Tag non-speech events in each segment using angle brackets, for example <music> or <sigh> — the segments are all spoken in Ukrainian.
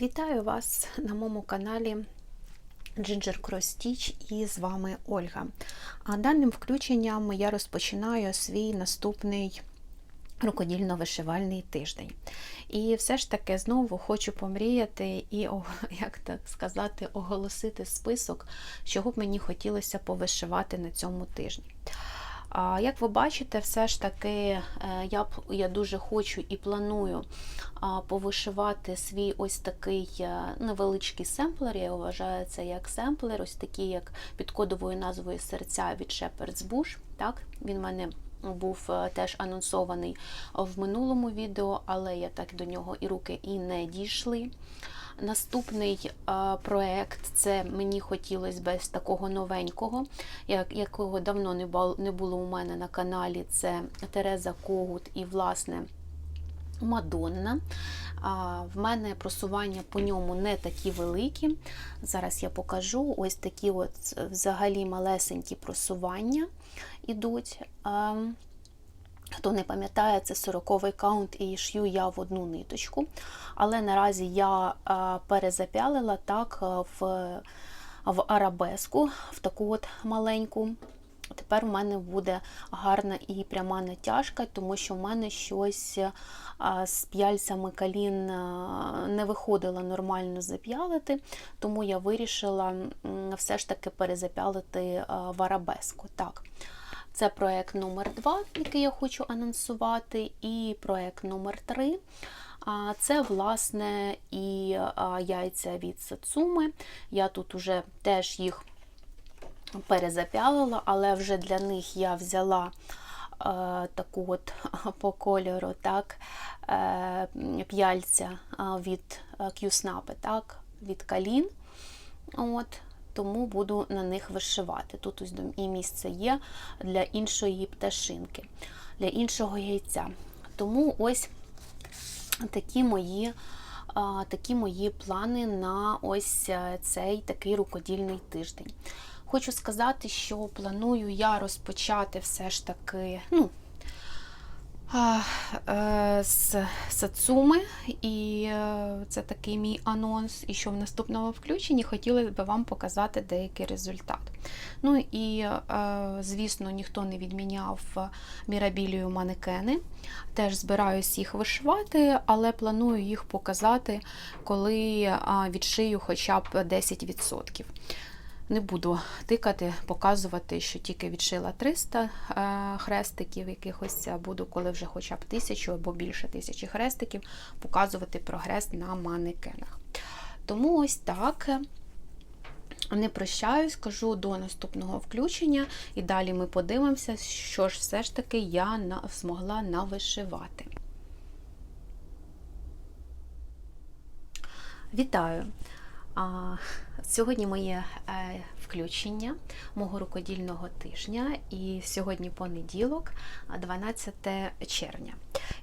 Вітаю вас на моєму каналі Ginger Cross Stitch і з вами Ольга. А даним включенням я розпочинаю свій наступний рукодільно-вишивальний тиждень. І все ж таки знову хочу помріяти і, <laughs> як так сказати, оголосити список, чого б мені хотілося повишивати на цьому тижні. Як ви бачите, все ж таки е, я б я дуже хочу і планую повишивати свій ось такий е, невеличкий семплер. Я вважаю це як семплер, ось такий, як під кодовою назвою серця від Shepherd's Bush. Так? Він в мене був е, теж анонсований в минулому відео, але я так до нього і руки і не дійшли. Наступний а, проект це мені хотілося без такого новенького, як, якого давно не було, не було у мене на каналі. Це Тереза Когут і, власне, Мадонна. А, В мене просування по ньому не такі великі. Зараз я покажу ось такі от взагалі малесенькі просування йдуть. А, Хто не пам'ятає, це 40-й каунт і шью я в одну ниточку. Але наразі я перезапялила так в в арабеску, в таку от маленьку. Тепер у мене буде гарна і пряма натяжка, тому що в мене щось з п'яльцями калін не виходило нормально зап'ялити, тому я вирішила все ж таки перезап'ялити в арабеску. Так. Це проєкт номер 2 який я хочу анонсувати, і проєкт номер 3 це, власне, і яйця від Сацуми. Я тут уже теж їх перезапялила, але вже для них я взяла таку от <laughs> по кольору так, е, п'яльця від Q-Snap, так, від Калін. От тому буду на них вишивати. Тут ось і місце є для іншої пташинки, для іншого яйця. Тому ось такі мої такі мої плани на ось е, цей такий рукодільний тиждень. Хочу сказати, що планую я розпочати все ж таки, ну, з Сацуми, і е, це такий мій анонс. І що в наступному включенні хотіли б вам показати деякий результат. Ну і, е, звісно, ніхто не відміняв мірабілію манекени. Теж збираюсь їх вишивати, але планую їх показати, коли відшию хоча б 10%. Не буду тикати, показувати, що тільки відшила 300 е, хрестиків, якихось буду, коли вже хоча б тисячу або більше тисячі хрестиків, показувати прогрес на манекенах. Тому ось так. Не прощаюсь, кажу до наступного включення, і далі ми подивимося, що ж все ж таки я змогла навишивати. Вітаю! Сьогодні моє е, включення мого рукодільного тижня, і сьогодні понеділок, 12 червня.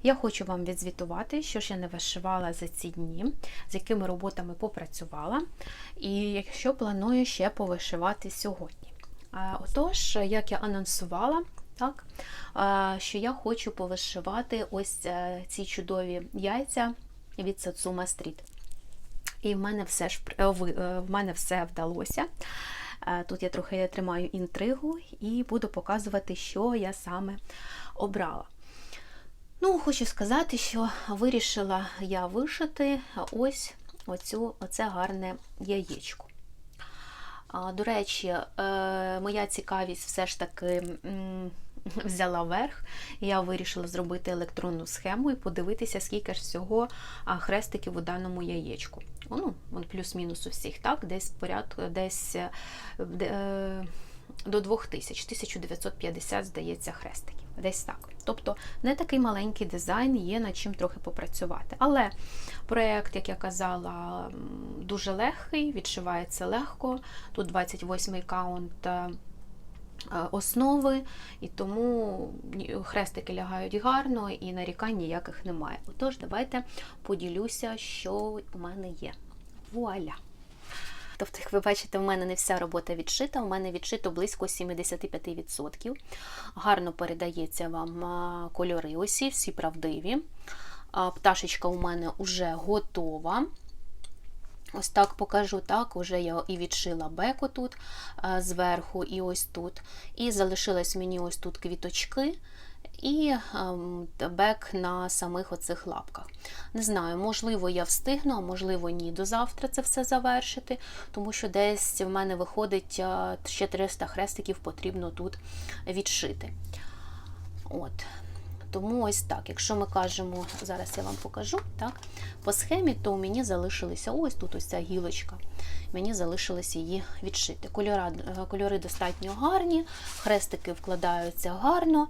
Я хочу вам відзвітувати, що ж я не вишивала за ці дні, з якими роботами попрацювала, і якщо планую ще повишивати сьогодні. Отож, як я анонсувала, так, що я хочу повишивати ось е, ці чудові яйця від Satsuma Street. І в мене все ж е, е, в мене все вдалося. Е, тут я трохи тримаю інтригу і буду показувати, що я саме обрала. Ну, хочу сказати, що вирішила я вишити ось оцю, оце гарне яєчко. До речі, моя цікавість все ж таки взяла верх, я вирішила зробити електронну схему і подивитися, скільки ж всього хрестиків у даному яєчку. Ну, Плюс-мінус у всіх, так, десь порядку, десь е, е, до 2000, 1950, здається, хрестиків. Десь так. Тобто не такий маленький дизайн, є над чим трохи попрацювати. Але проєкт, як я казала, дуже легкий, відшивається легко. Тут 28-й каунт Е, основи, і тому хрестики лягають гарно і нарікань ніяких немає. Отож, давайте поділюся, що у мене є. Вуаля! Тобто, як ви бачите, в мене не вся робота відшита, у мене відшито близько 75%. Гарно передається вам кольори, усі, всі правдиві. Пташечка у мене вже готова. Ось так покажу, так, уже я і відшила беко тут зверху, і ось тут. І залишилось мені ось тут квіточки і ем, бек на самих оцих лапках. Не знаю, можливо, я встигну, а можливо, ні. До завтра це все завершити, тому що десь в мене виходить е, ще 300 хрестиків потрібно тут відшити. От. Тому ось так. Якщо ми кажемо, зараз я вам покажу, так, по схемі, то мені залишилися ось тут ось ця гілочка. Мені залишилось її відшити. Кольора, кольори достатньо гарні, хрестики вкладаються гарно.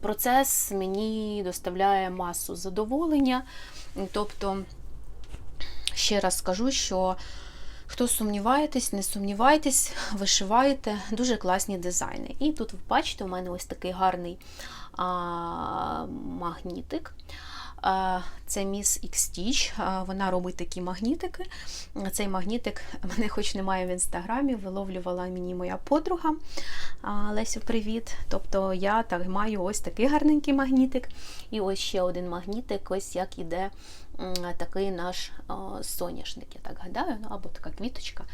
Процес мені доставляє масу задоволення. Тобто, ще раз скажу, що хто сумніваєтесь, не сумнівайтесь, <laughs> вишиваєте дуже класні дизайни. І тут, ви бачите, у мене ось такий гарний а, магнітик. Це Miss X Вона робить такі магнітики. Цей магнітик <laughs> мене хоч немає в інстаграмі, виловлювала мені моя подруга Лесю, привіт. Тобто я так маю ось такий гарненький магнітик. І ось ще один магнітик, ось як іде такий наш соняшник, я так гадаю, ну, або така квіточка.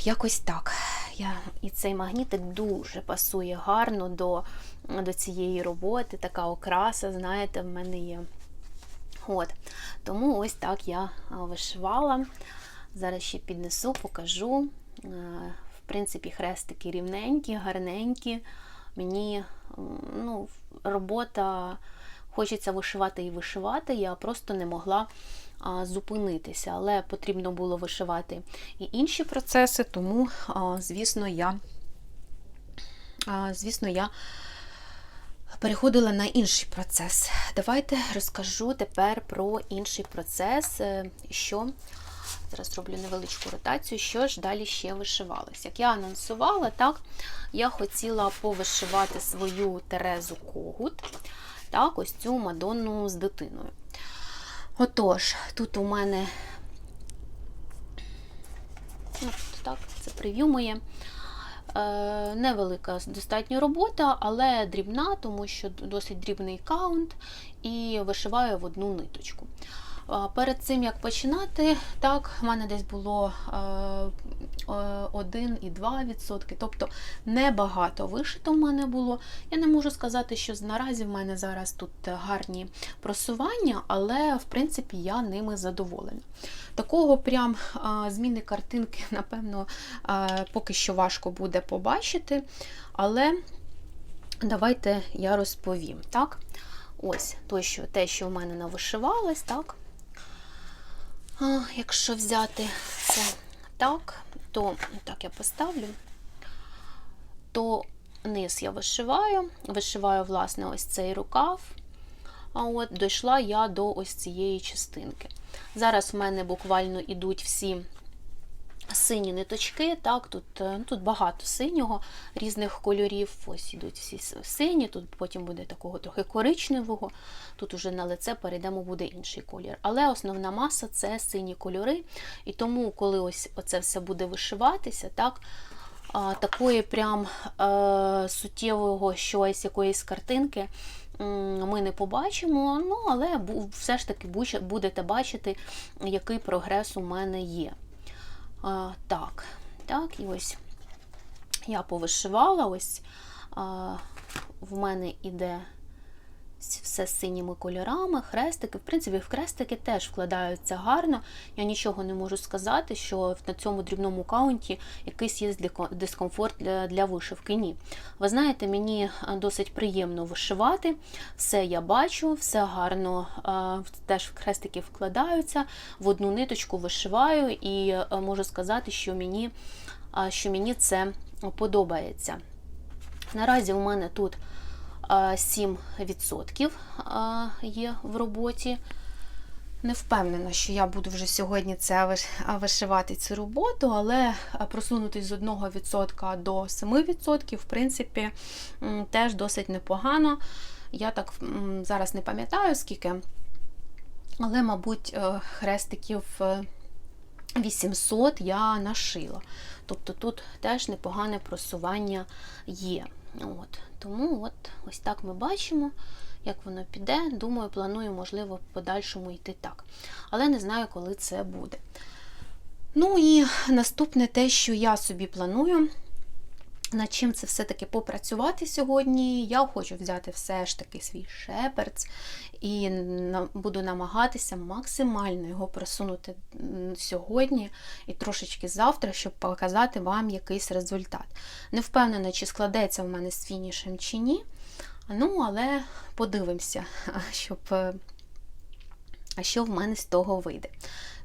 Якось так. Я, І цей магнітик дуже пасує гарно до до цієї роботи, така окраса, знаєте, в мене є. От. Тому ось так я вишивала. Зараз ще піднесу, покажу. В принципі, хрестики рівненькі, гарненькі. Мені ну, робота хочеться вишивати і вишивати, я просто не могла зупинитися, але потрібно було вишивати і інші процеси, тому, звісно, я, звісно, я переходила на інший процес. Давайте розкажу тепер про інший процес, е, що. Зараз зроблю невеличку ротацію, що ж далі ще вишивалось. Як я анонсувала, так, я хотіла повишивати свою Терезу Когут, так, ось цю Мадонну з дитиною. Отож, тут у мене от так, це прев'ю моє. Е, невелика достатньо робота, але дрібна, тому що досить дрібний каунт, і вишиваю в одну ниточку. Перед цим як починати, так, в мене десь було 1,2%, е, тобто небагато вишито в мене було. Я не можу сказати, що наразі в мене зараз тут гарні просування, але в принципі я ними задоволена. Такого прям зміни картинки, <laughs> напевно, поки що важко буде побачити, але давайте я розповім. так. Ось то, що, те, що в мене навишивалось, так. А, Якщо взяти це так, то так я поставлю, то низ я вишиваю, вишиваю, власне, ось цей рукав. А от дійшла я до ось цієї частинки. Зараз в мене буквально йдуть всі сині ниточки, так, тут е, ну, тут багато синього, різних кольорів. Ось ідуть всі сині, тут потім буде такого трохи коричневого, тут уже на лице перейдемо, буде інший колір. Але основна маса це сині кольори. І тому, коли ось оце все буде вишиватися, так, такої прям е, суттєвого щось, якоїсь картинки. Ми не побачимо, ну але все ж таки будете бачити, який прогрес у мене є. А, Так, так, і ось я повишивала, ось а, в мене іде все з синіми кольорами, хрестики. В принципі, в хрестики теж вкладаються гарно. Я нічого не можу сказати, що на цьому дрібному каунті якийсь є дискомфорт для, вишивки. Ні. Ви знаєте, мені досить приємно вишивати, все я бачу, все гарно, теж в хрестики вкладаються, в одну ниточку вишиваю, і можу сказати, що мені, що мені це подобається. Наразі у мене тут 7% є в роботі. Не впевнена, що я буду вже сьогодні це вишивати цю роботу, але просунутися з 1% до 7%, в принципі, теж досить непогано. Я так зараз не пам'ятаю, скільки, але, мабуть, е, хрестиків 800 я нашила. Тобто тут теж непогане просування є. От. Тому от ось так ми бачимо, як воно піде. Думаю, планую, можливо, в подальшому йти так. Але не знаю, коли це буде. Ну і наступне те, що я собі планую. Над чим це все-таки попрацювати сьогодні? Я хочу взяти все ж таки свій шеперц і буду намагатися максимально його просунути сьогодні і трошечки завтра, щоб показати вам якийсь результат. Не впевнена, чи складеться в мене з фінішем чи ні. Ну, але подивимося, <laughs> щоб, а що в мене з того вийде.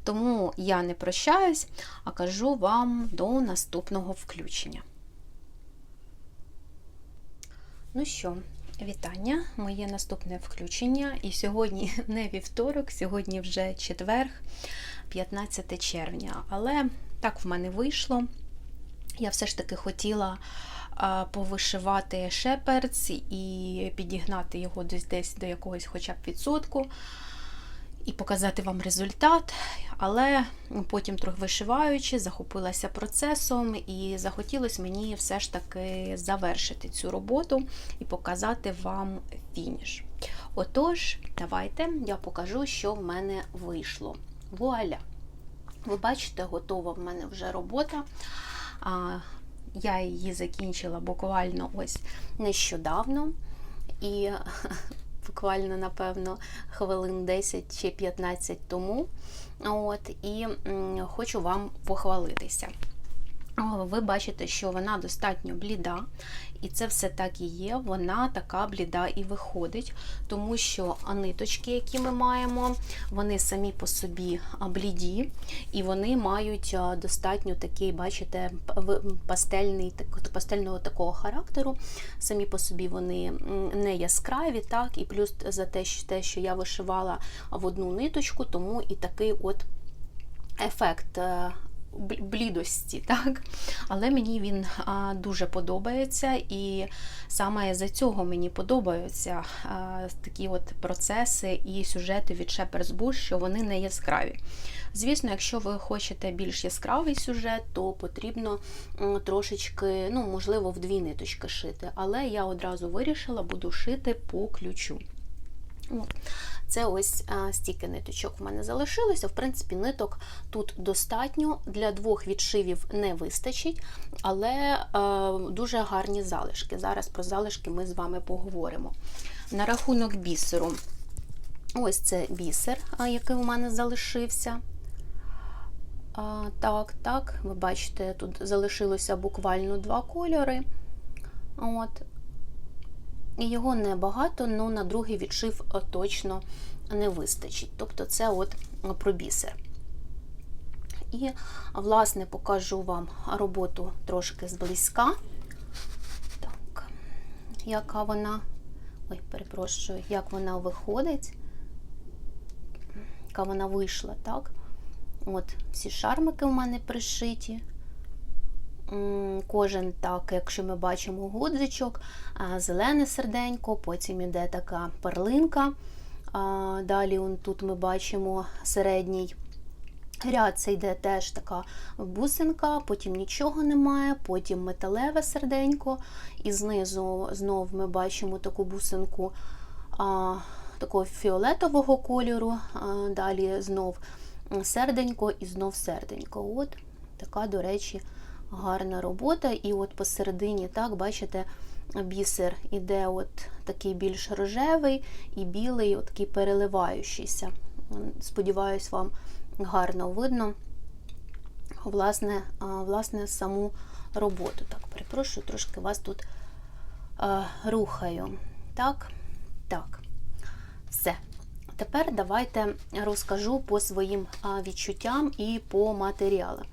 Тому я не прощаюсь, а кажу вам до наступного включення. Ну що, вітання, моє наступне включення. І сьогодні <laughs> не вівторок, сьогодні вже четверг, 15 червня. Але так в мене вийшло. Я все ж таки хотіла повишивати шеперц і підігнати його десь десь до якогось хоча б відсотку і показати вам результат. Але потім, трохи вишиваючи, захопилася процесом, і захотілося мені все ж таки завершити цю роботу і показати вам фініш. Отож, давайте я покажу, що в мене вийшло. Вуаля! Ви бачите, готова в мене вже робота. Я її закінчила буквально ось нещодавно. І буквально, напевно, хвилин 10 чи 15 тому. От, І хочу вам похвалитися. Ви бачите, що вона достатньо бліда, і це все так і є, вона така бліда і виходить, тому що ниточки, які ми маємо, вони самі по собі бліді, і вони мають достатньо такий, бачите, пастельний, пастельного такого характеру. Самі по собі вони не яскраві, так, і плюс за те, що я вишивала в одну ниточку, тому і такий от ефект е, блідості, <laughs> так? але мені він а, дуже подобається, і саме за цього мені подобаються а, такі от процеси і сюжети від Bush, що вони не яскраві. Звісно, якщо ви хочете більш яскравий сюжет, то потрібно трошечки, ну, можливо, в дві ниточки шити. Але я одразу вирішила, буду шити по ключу. Це ось стільки ниточок в мене залишилося. В принципі, ниток тут достатньо, для двох відшивів не вистачить, але дуже гарні залишки. Зараз про залишки ми з вами поговоримо. На рахунок бісеру, ось це бісер, який у мене залишився. Так, так, ви бачите, тут залишилося буквально два кольори. От, його небагато, але на другий відшив е, точно не вистачить. Тобто це от про бісер. І, власне, покажу вам роботу трошки зблизька. Так, яка вона, ой, перепрошую, як вона виходить, яка вона вийшла, так? От, всі шармики у мене пришиті. Кожен так, якщо ми бачимо гудзичок, зелене серденько, потім іде така перлинка. Далі тут ми бачимо середній ряд, це йде теж така бусинка, потім нічого немає, потім металеве серденько, і знизу знов ми бачимо таку бусинку такого фіолетового кольору, далі знов серденько і знов серденько. От така, до речі, гарна робота. І от посередині, так, бачите, бісер іде от такий більш рожевий і білий, от такий переливаючийся. Сподіваюсь, вам гарно видно власне, власне саму роботу. Так, перепрошую, трошки вас тут рухаю. Так, так, все. Тепер давайте розкажу по своїм відчуттям і по матеріалам.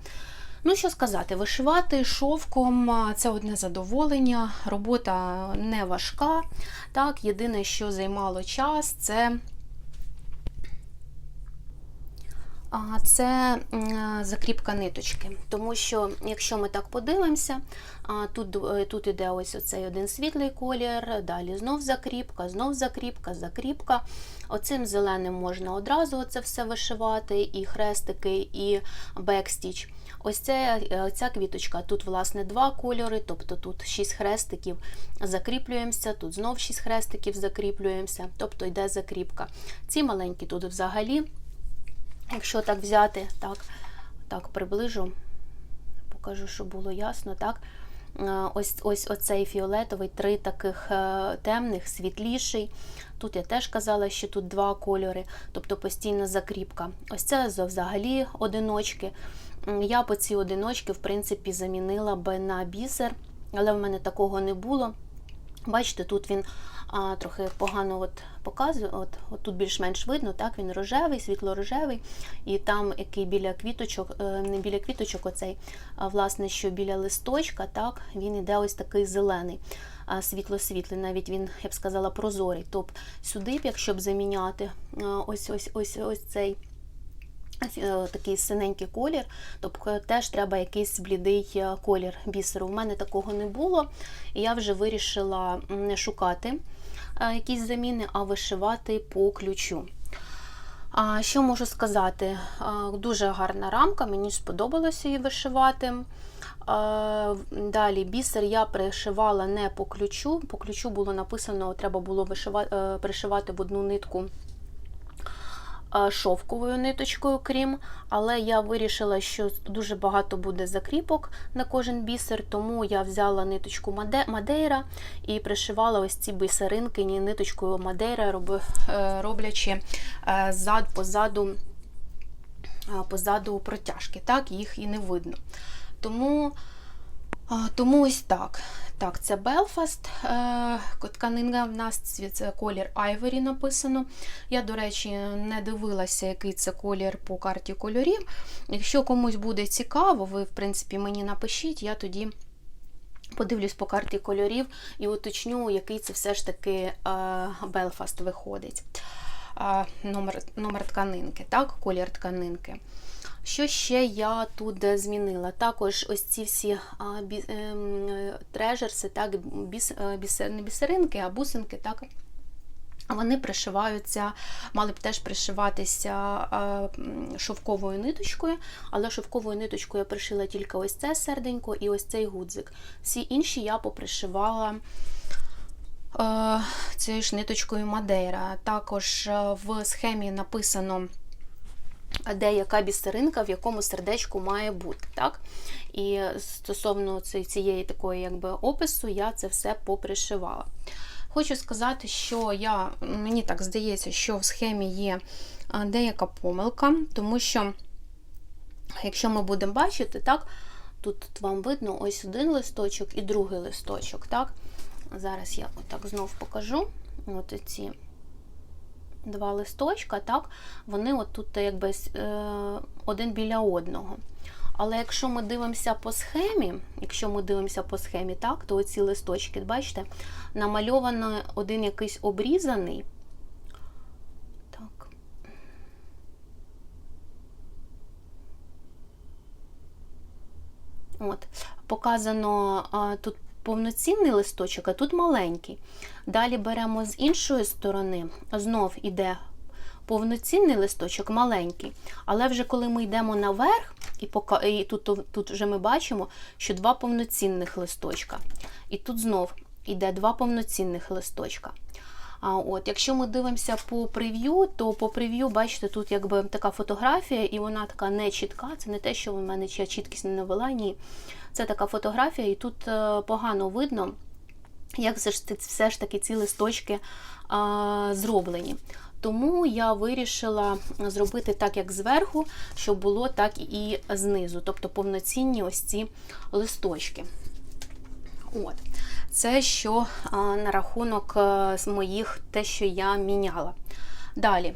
Ну, що сказати, вишивати шовком це одне задоволення, робота не важка. Так, Єдине, що займало час, це Це закріпка ниточки, тому що, якщо ми так подивимося, тут, е, тут іде ось оцей один світлий колір, далі знов закріпка, знов закріпка, закріпка. Оцим зеленим можна одразу це все вишивати, і хрестики, і бекстіч. Ось це, е, ця квіточка, тут, власне, два кольори, тобто тут 6 хрестиків закріплюємося, тут знов 6 хрестиків закріплюємося, тобто йде закріпка. Ці маленькі тут взагалі. Якщо так взяти, так, так приближу, покажу, щоб було ясно. так. Е, Ось ось оцей фіолетовий, три таких е, темних, світліший. Тут я теж казала, що тут два кольори, тобто постійна закріпка. Ось це взагалі одиночки. Я по ці одиночки, в принципі, замінила би на бісер, але в мене такого не було. Бачите, тут він а, трохи погано от показує. От, от тут більш-менш видно, так, він рожевий, світло-рожевий, і там, який біля квіточок, е, не біля квіточок, оцей, а, власне, що біля листочка, так, він іде ось такий зелений, світло-світлий, навіть він, я б сказала, прозорий. Тобто сюди, якщо б заміняти ось ось ось ось цей. е, Такий синенький колір, тобто теж треба якийсь блідий е, колір бісеру. У мене такого не було, і я вже вирішила не шукати е, якісь заміни, а вишивати по ключу. А, Що можу сказати? Дуже гарна рамка, мені сподобалося її вишивати. Далі бісер я пришивала не по ключу. По ключу було написано, треба було вишивати, е, пришивати в одну нитку е, шовковою ниточкою, крім, але я вирішила, що дуже багато буде закріпок на кожен бісер, тому я взяла ниточку Мадейра і пришивала ось ці бісеринки ниточкою Мадейра, е, роблячи зад позаду, позаду протяжки. Так, їх і не видно. Тому, тому ось так. Так, це Белфаст. Тканинка в нас це колір Ivory написано. Я, до речі, не дивилася, який це колір по карті кольорів. Якщо комусь буде цікаво, ви, в принципі, мені напишіть, я тоді. Подивлюсь по карті кольорів і уточню, який це все ж таки Белфаст виходить. Номер, номер тканинки, так, колір тканинки. Що ще я тут змінила? Також ось ці всі а, бі, ем, е, трежерси, так, біс, е, не бісеринки, а бусинки, так, вони пришиваються, мали б теж пришиватися шовковою ниточкою, але шовковою ниточкою я пришила тільки ось це серденько і ось цей гудзик. Всі інші я попришивала е, цією ж ниточкою Мадейра. Також е, в схемі написано. Де яка бісеринка, в якому сердечку має бути. так? І стосовно цієї такої якби, опису, я це все попришивала. Хочу сказати, що я, мені так здається, що в схемі є деяка помилка, тому що, якщо ми будемо бачити, так, тут вам видно ось один листочок і другий листочок. так? Зараз я отак знов покажу. От ці два листочка, так, вони от тут якби е, один біля одного. Але якщо ми дивимося по схемі, якщо ми дивимося по схемі, так, то оці листочки, бачите, намальовано один якийсь обрізаний. Так. От, показано а, тут повноцінний листочок, а тут маленький. Далі беремо з іншої сторони, знов іде повноцінний листочок, маленький. Але вже коли ми йдемо наверх, і, пока, і тут, тут вже ми бачимо, що два повноцінних листочка. І тут знов іде два повноцінних листочка. А от, Якщо ми дивимося по прев'ю, то по прев'ю, бачите, тут якби така фотографія, і вона така не чітка. Це не те, що в мене я чіткість не навела. Ні. Це така фотографія, і тут е, погано видно, як все ж, таки ці листочки зроблені. Тому я вирішила зробити так, як зверху, щоб було так і знизу, тобто повноцінні ось ці листочки. От. Це що на рахунок а, моїх те, що я міняла. Далі.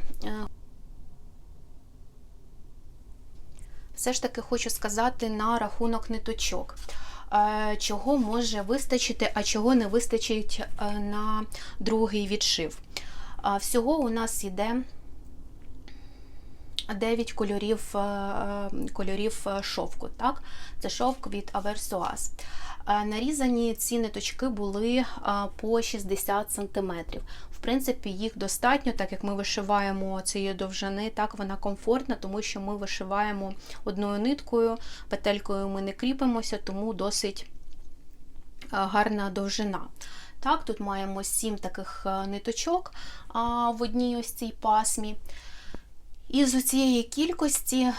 Все ж таки хочу сказати на рахунок ниточок. Е, Чого може вистачити, а чого не вистачить е, на другий відшив. Всього у нас йде 9 кольорів, е, кольорів е, шовку. Так? Це шовк від. Е, Нарізані ці ниточки були е, по 60 см. Принципі, їх достатньо, так як ми вишиваємо цієї довжини, так вона комфортна, тому що ми вишиваємо одною ниткою, петелькою ми не кріпимося, тому досить е, гарна довжина. Так, Тут маємо 7 таких е, ниточок в одній ось цій пасмі. І з цієї кількості е,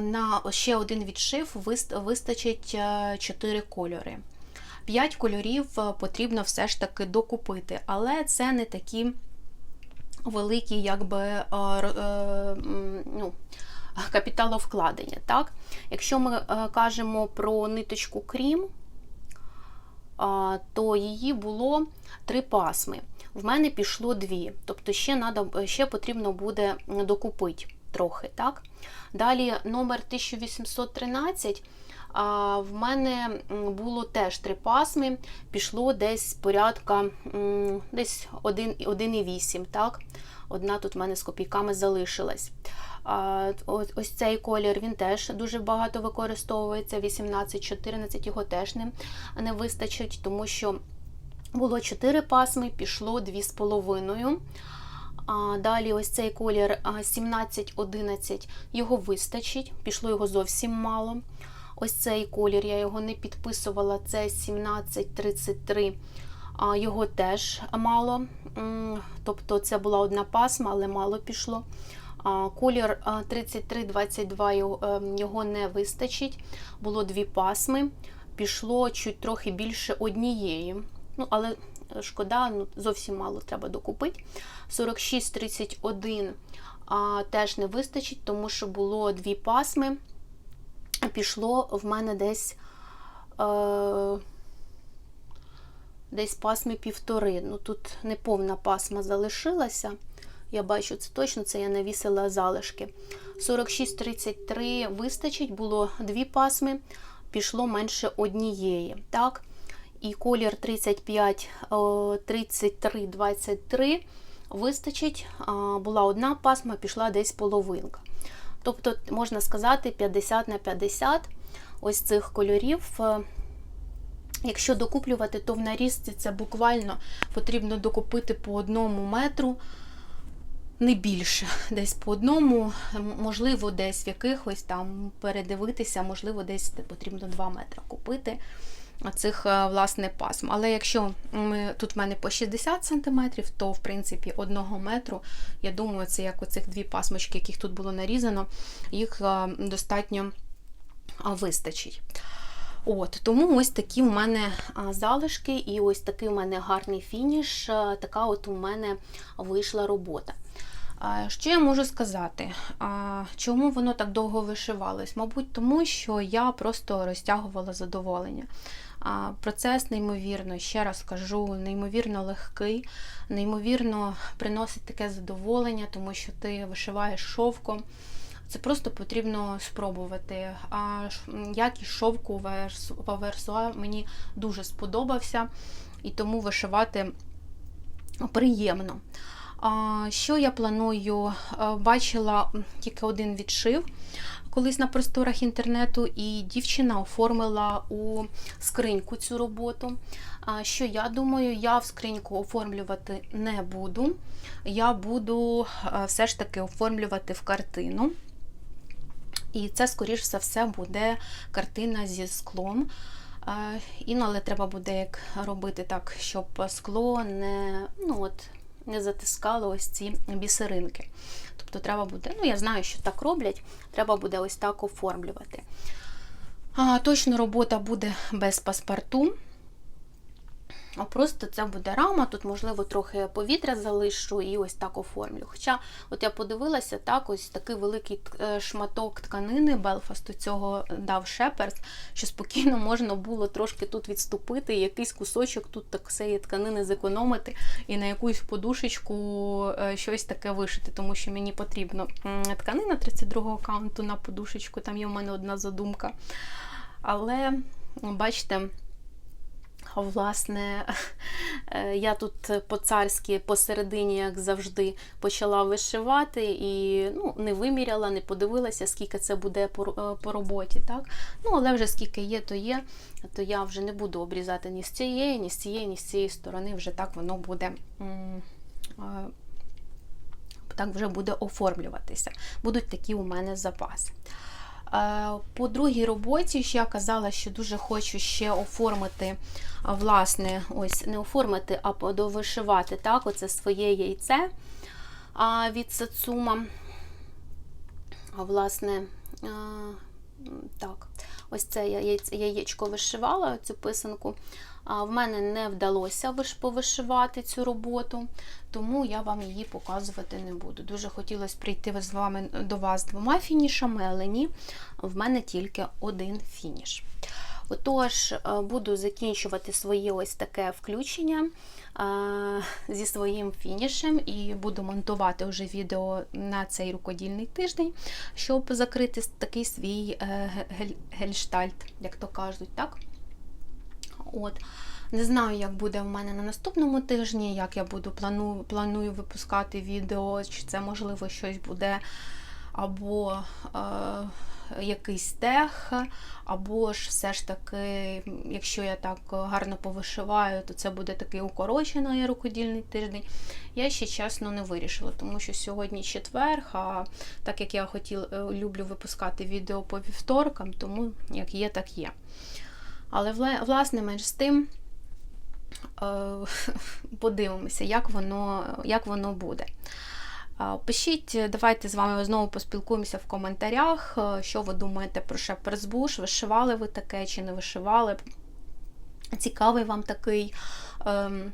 на ще один відшив вистачить 4 кольори. 5 кольорів е, потрібно все ж таки докупити, але це не такі великі, якби е, е, ну, капіталовкладення. Так? Якщо ми кажемо про ниточку крім, то її було три пасми. В мене пішло дві, тобто ще, надо, ще потрібно буде докупити трохи. Так? Далі номер 1813. А, в мене було теж три пасми, пішло десь порядка десь 1,8. Так? Одна тут в мене з копійками залишилась. Ось, цей колір він теж дуже багато використовується. 18-14 його теж не, не вистачить, тому що було 4 пасми, пішло 2,5. А, далі ось цей колір а, 17-11, його вистачить, пішло його зовсім мало. Ось цей колір, я його не підписувала, це 17-33, а, його теж мало. Тобто це була одна пасма, але мало пішло. Колір а, 33-22 його, ем, не вистачить. Було дві пасми, пішло чуть трохи більше однієї. Ну, але е, шкода, ну, зовсім мало треба докупити. 46-31 теж не вистачить, тому що було дві пасми. Пішло в мене десь е, десь пасми півтори. Ну, тут не повна пасма залишилася. Я бачу, це точно це я навісила залишки. 46-33 вистачить, було дві пасми, пішло менше однієї. Так? І колір 35, 33, 23 вистачить. Була одна пасма, пішла десь половинка. Тобто, можна сказати, 50 на 50 ось цих кольорів. Е, Якщо докуплювати, то в нарізці це буквально потрібно докупити по одному метру, не більше, десь по одному, можливо, десь в якихось там передивитися, можливо, десь потрібно 2 метри купити цих е, власне пасм. Але якщо ми, тут в мене по 60 см, то в принципі одного метру, я думаю, це як оцих дві пасмочки, яких тут було нарізано, їх е, достатньо вистачить. От, Тому ось такі у мене залишки, і ось такий у мене гарний фініш. Така от у мене вийшла робота. Що я можу сказати? Чому воно так довго вишивалось? Мабуть, тому що я просто розтягувала задоволення. Процес неймовірно, ще раз кажу, неймовірно легкий, неймовірно приносить таке задоволення, тому що ти вишиваєш шовком. Це просто потрібно спробувати. А м, якість шовку Версуа мені дуже сподобався, і тому вишивати приємно. Що я планую? Бачила тільки один відшив колись на просторах інтернету, і дівчина оформила у скриньку цю роботу. Що я думаю, я в скриньку оформлювати не буду. Я буду все ж таки оформлювати в картину. І це, скоріш за все, буде картина зі склом. Е, Інколи треба буде як робити так, щоб скло не, ну от, не затискало ось ці бісеринки. Тобто треба буде, ну я знаю, що так роблять, треба буде ось так оформлювати. А, Точно робота буде без паспорту. А просто це буде рама, тут, можливо, трохи повітря залишу і ось так оформлю. Хоча, от я подивилася, так, ось такий великий е, шматок тканини Белфасту цього дав Шеперс, що спокійно можна було трошки тут відступити, якийсь кусочок тут так цієї тканини зекономити і на якусь подушечку е, щось таке вишити, тому що мені потрібно тканина 32-го аккаунту на подушечку, там є в мене одна задумка. Але, бачите, власне, <laughs> е, я тут по-царськи посередині, як завжди, почала вишивати і ну, не виміряла, не подивилася, скільки це буде по, е, по роботі. Так? Ну, але вже скільки є, то є, то я вже не буду обрізати ні з цієї, ні з цієї, ні з цієї сторони. Вже так воно буде. е, Так вже буде оформлюватися. Будуть такі у мене запаси. Е, По другій роботі ж я казала, що дуже хочу ще оформити, власне, ось не оформити, а подовишивати так, оце своє яйце від Сацума. Власне, так, ось це я яєчко вишивала, цю писанку. А в мене не вдалося повишивати цю роботу, тому я вам її показувати не буду. Дуже хотілося прийти з вами до вас двома фінішами, але ні, в мене тільки один фініш. Отож, е, буду закінчувати своє ось таке включення е, зі своїм фінішем і буду монтувати вже відео на цей рукодільний тиждень, щоб закрити такий свій е, гельштальт, як то кажуть, так? От. Не знаю, як буде в мене на наступному тижні, як я буду планую, планую випускати відео, чи це можливо щось буде або е, якийсь тех, або ж все ж таки, якщо я так гарно повишиваю, то це буде такий укорочений рукодільний тиждень. Я ще чесно не вирішила, тому що сьогодні четвер, а так як я хотіла, е, люблю випускати відео по вівторкам, тому як є, так є. Але власне менш з тим е, <laughs> подивимося, як воно, як воно буде. Е, Пишіть, давайте з вами знову поспілкуємося в коментарях, е, що ви думаєте про Bush, вишивали ви таке чи не вишивали. Цікавий вам такий ем,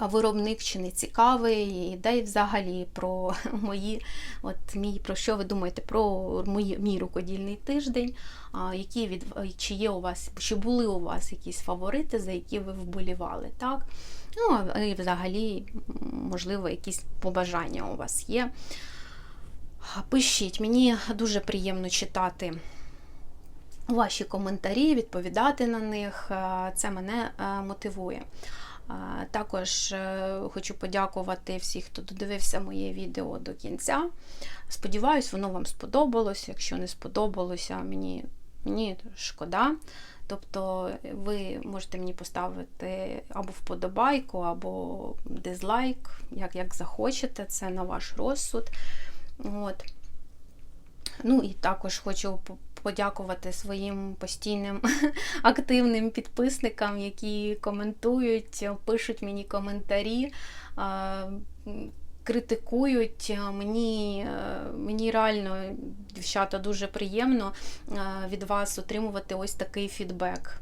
виробник чи не цікавий, і де взагалі про <laughs> мої, от мій, про що ви думаєте про мої, мій рукодільний тиждень, а, які від, чи є у вас, чи були у вас якісь фаворити, за які ви вболівали, так? Ну, і взагалі, можливо, якісь побажання у вас є. Пишіть, мені дуже приємно читати ваші коментарі, відповідати на них. Це мене мотивує. Також е, хочу подякувати всіх, хто додивився моє відео до кінця. Сподіваюсь, воно вам сподобалось. Якщо не сподобалося, мені, мені шкода. Тобто ви можете мені поставити або вподобайку, або дизлайк, як, як захочете, це на ваш розсуд. От. Ну і також хочу подякувати своїм постійним <laughs> активним підписникам, які коментують, пишуть мені коментарі, критикують. Мені, е, мені реально, дівчата, дуже приємно е, від вас отримувати ось такий фідбек.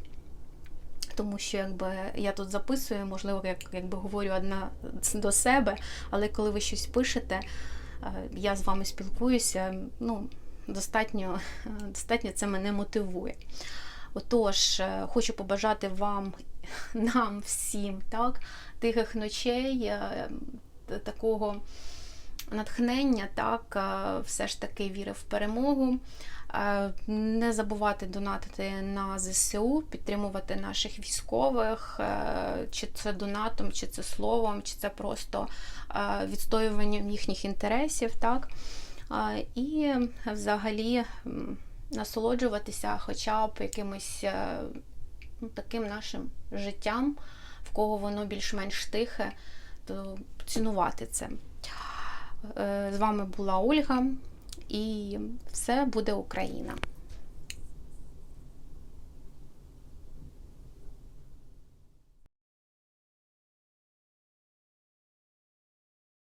Тому що якби я тут записую, можливо, як, якби говорю одна до себе, але коли ви щось пишете, е, я з вами спілкуюся, ну, достатньо, е, <laughs> достатньо це мене мотивує. Отож, е, хочу побажати вам, <laughs> нам всім, так, тихих ночей, е, такого натхнення, так, е, все ж таки віри в перемогу. Е, Не забувати донатити на ЗСУ, підтримувати наших військових, е, чи це донатом, чи це словом, чи це просто відстоюванням їхніх інтересів. Так? І взагалі насолоджуватися хоча б якимось таким нашим життям, в кого воно більш-менш тихе, то цінувати це. Е, З вами була Ольга, і все буде Україна.